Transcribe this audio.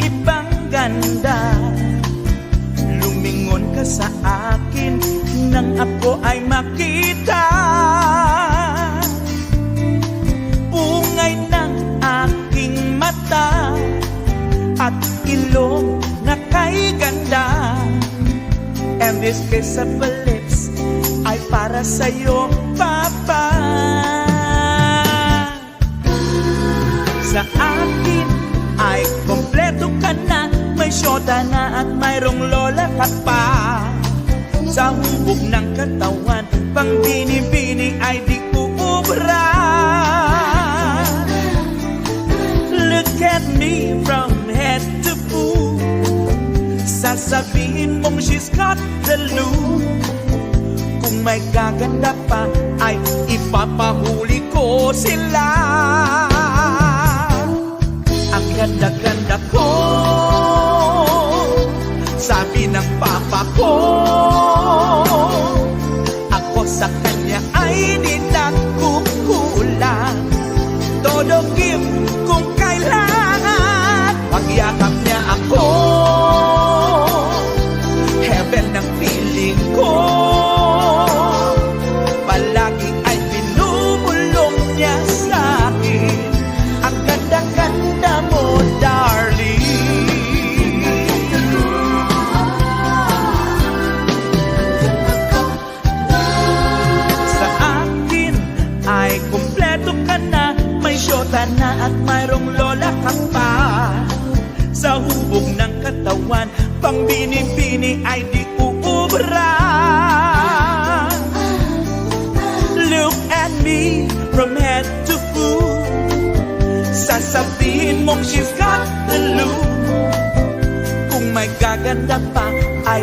ibang ganda. Lumingon ka sa akin nang ako ay makita. Ungay ng aking mata At ilong na kay ganda. And this kiss of lips ay para sa'yo, Papa Sa akin. Ay kompleto ka na. May syota na at mayroong lola ka pa. Sa hubog ng katawan Pang bini-bini ay di uubra Look at me from head to foot. Sasabihin mong she's got the look Kung may gaganda pa ay ipapahuli ko sila Sabi ng papa ko Ako sa kanya na at mayroong lola ka pa. Sa hubog ng katawan Pang bini-bini ay di uubra. Look at me from head to foot. Sasabihin mong she's got the look. Kung may gaganda pa ay